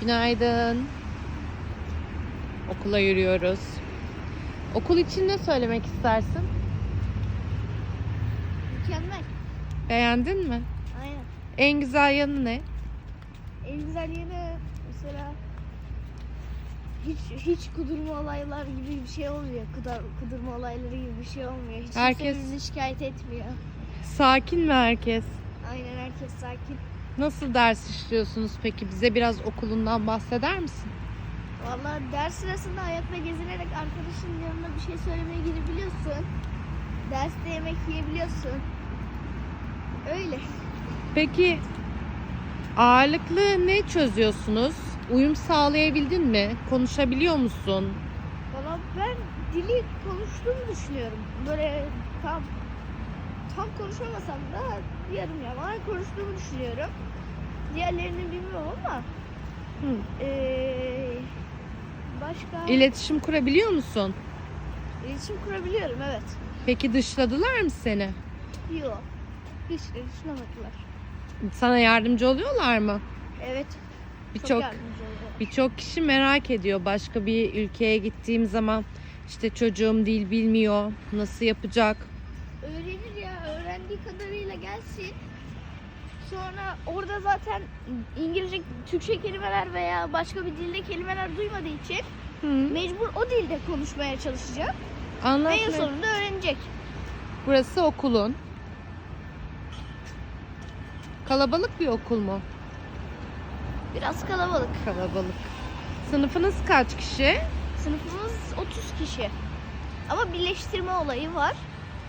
Günaydın. Okula yürüyoruz. Okul için ne söylemek istersin? Mükemmel. Beğendin mi? Aynen. En güzel yanı ne? En güzel yanı mesela hiç hiç kudurma olaylar gibi bir şey olmuyor. Kudar, kudurma olayları gibi bir şey olmuyor. Hiç Herkes- şikayet etmiyor. Sakin mi herkes? Aynen herkes sakin. Nasıl ders işliyorsunuz peki? Bize biraz okulundan bahseder misin? Vallahi ders sırasında ayakta gezinerek arkadaşın yanına bir şey söylemeye girebiliyorsun. Derste yemek yiyebiliyorsun. Öyle. Peki ağırlıklı ne çözüyorsunuz? Uyum sağlayabildin mi? Konuşabiliyor musun? Valla ben dili konuştuğumu düşünüyorum. Böyle tam tam konuşamasam da yarım yamalak konuştuğumu düşünüyorum. Diğerlerini bilmiyorum ama Hı. eee, başka İletişim kurabiliyor musun? iletişim kurabiliyorum evet. Peki dışladılar mı seni? Yok. Hiç düşünemediler. Sana yardımcı oluyorlar mı? Evet. Çok, Birçok yardımcı oldu. birçok kişi merak ediyor. Başka bir ülkeye gittiğim zaman işte çocuğum dil bilmiyor. Nasıl yapacak? Gelsin. Sonra orada zaten İngilizce, Türkçe kelimeler veya başka bir dilde kelimeler duymadığı için Hı. mecbur o dilde konuşmaya çalışacak. Ve Anlat. en ne- sonunda öğrenecek. Burası okulun. Kalabalık bir okul mu? Biraz kalabalık. Kalabalık. Sınıfınız kaç kişi? Sınıfımız 30 kişi. Ama birleştirme olayı var.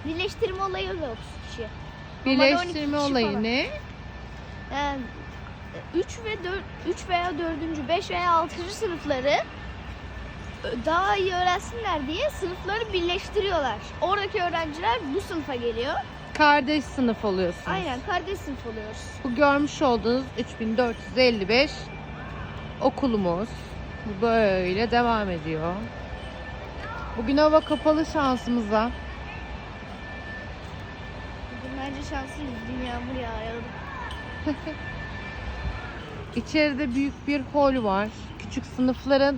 Birleştirme olayı da 30 kişi. Normalde 12 Birleştirme olayı falan. ne? Yani 3 ve 4 3 veya 4. 5 veya 6. sınıfları daha iyi öğrensinler diye sınıfları birleştiriyorlar. Oradaki öğrenciler bu sınıfa geliyor. Kardeş sınıf oluyorsunuz. Aynen kardeş sınıf oluyoruz. Bu görmüş olduğunuz 3455 okulumuz. Bu böyle devam ediyor. Bugün hava kapalı şansımıza. Bence şanslıyız. Dün yağmur yağıyordu. İçeride büyük bir hol var. Küçük sınıfların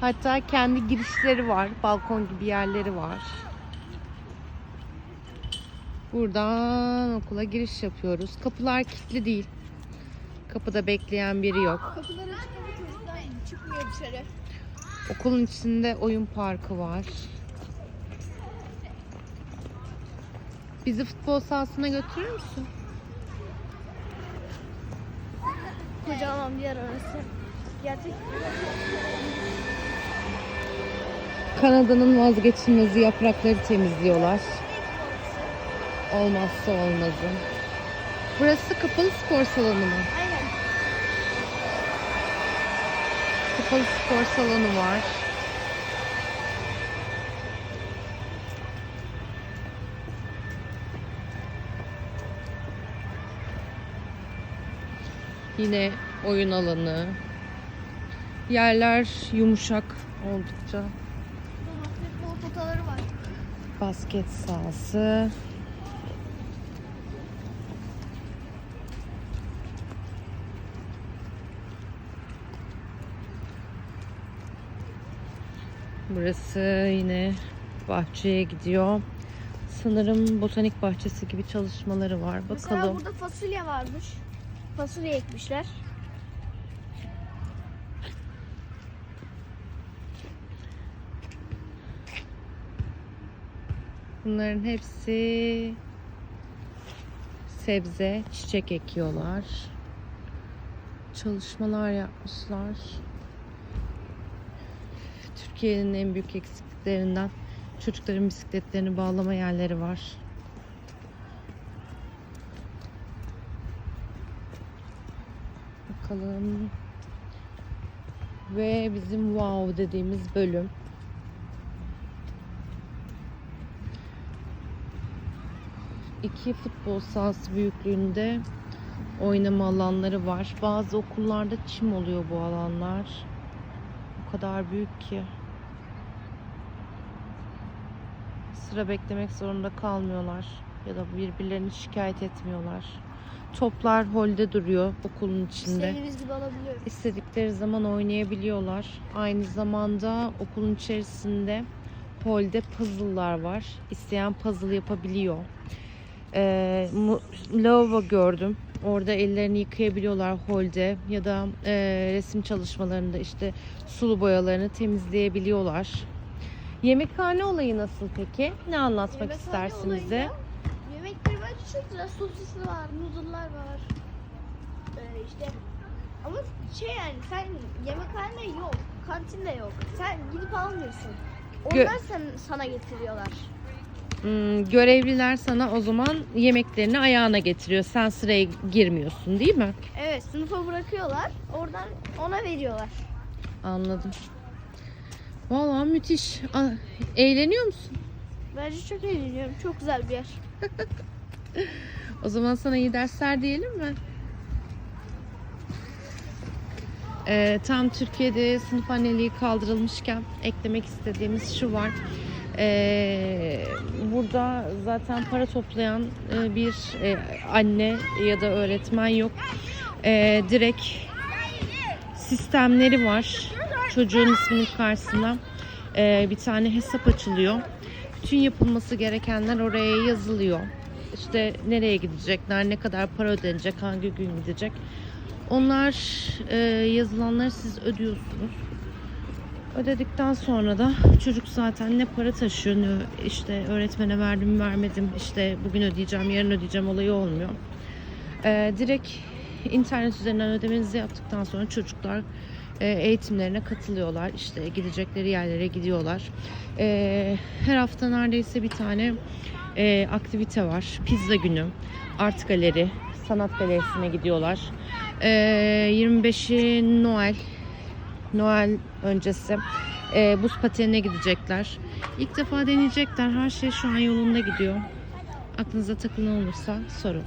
hatta kendi girişleri var. Balkon gibi yerleri var. Buradan okula giriş yapıyoruz. Kapılar kilitli değil. Kapıda bekleyen biri yok. Kapıları açık çocuklar çıkmıyor dışarı. Okulun içinde oyun parkı var. Bizi futbol sahasına götürür müsün? Kocaman bir yer orası. Gerçek Kanada'nın vazgeçilmezi yaprakları temizliyorlar. Olmazsa olmazı. Burası kapalı spor salonu mu? Aynen. Kapalı spor salonu var. Yine oyun alanı. Yerler yumuşak oldukça. Basketbol potaları var. Basket sahası. Burası yine bahçeye gidiyor. Sanırım botanik bahçesi gibi çalışmaları var. Mesela Bakalım. burada fasulye varmış. Fasulye ekmişler. Bunların hepsi sebze, çiçek ekiyorlar. Çalışmalar yapmışlar. Türkiye'nin en büyük eksikliklerinden çocukların bisikletlerini bağlama yerleri var. Bakalım. Ve bizim wow dediğimiz bölüm. iki futbol sahası büyüklüğünde oynama alanları var. Bazı okullarda çim oluyor bu alanlar. O kadar büyük ki. Sıra beklemek zorunda kalmıyorlar ya da birbirlerini şikayet etmiyorlar. Toplar holde duruyor okulun içinde. İstediğimiz gibi alabiliyoruz. İstedikleri zaman oynayabiliyorlar. Aynı zamanda okulun içerisinde holde puzzle'lar var. İsteyen puzzle yapabiliyor. Ee, lavabo gördüm. Orada ellerini yıkayabiliyorlar holde ya da e, resim çalışmalarında işte sulu boyalarını temizleyebiliyorlar. Yemekhane olayı nasıl peki? Ne anlatmak Yemekhane istersiniz de? Güzel. Sosisli var, noodle'lar var. Ee, işte ama şey yani sen yemekhane yok, kantinde yok. Sen gidip almıyorsun. Gö- Onlar sen, sana getiriyorlar. Hmm, görevliler sana o zaman yemeklerini ayağına getiriyor. Sen sıraya girmiyorsun değil mi? Evet, sınıfa bırakıyorlar. Oradan ona veriyorlar. Anladım. Vallahi müthiş. Ah, Eğleniyor musun? Bence çok eğleniyorum. Çok güzel bir yer. O zaman sana iyi dersler diyelim mi? Ee, tam Türkiye'de sınıf anneliği kaldırılmışken eklemek istediğimiz şu var. Ee, burada zaten para toplayan e, bir e, anne ya da öğretmen yok. Ee, direkt sistemleri var. Çocuğun isminin karşısına e, bir tane hesap açılıyor. Bütün yapılması gerekenler oraya yazılıyor. İşte nereye gidecekler, ne kadar para ödenecek, hangi gün gidecek. Onlar e, yazılanları siz ödüyorsunuz. Ödedikten sonra da çocuk zaten ne para taşıyor, ne işte öğretmene verdim vermedim, işte bugün ödeyeceğim, yarın ödeyeceğim olayı olmuyor. E, direkt internet üzerinden ödemenizi yaptıktan sonra çocuklar e, eğitimlerine katılıyorlar. İşte gidecekleri yerlere gidiyorlar. E, her hafta neredeyse bir tane e, aktivite var. Pizza günü, art galeri, sanat galerisine gidiyorlar. E, 25'i Noel, Noel öncesi e, buz patenine gidecekler. İlk defa deneyecekler. Her şey şu an yolunda gidiyor. Aklınıza takılan olursa sorun.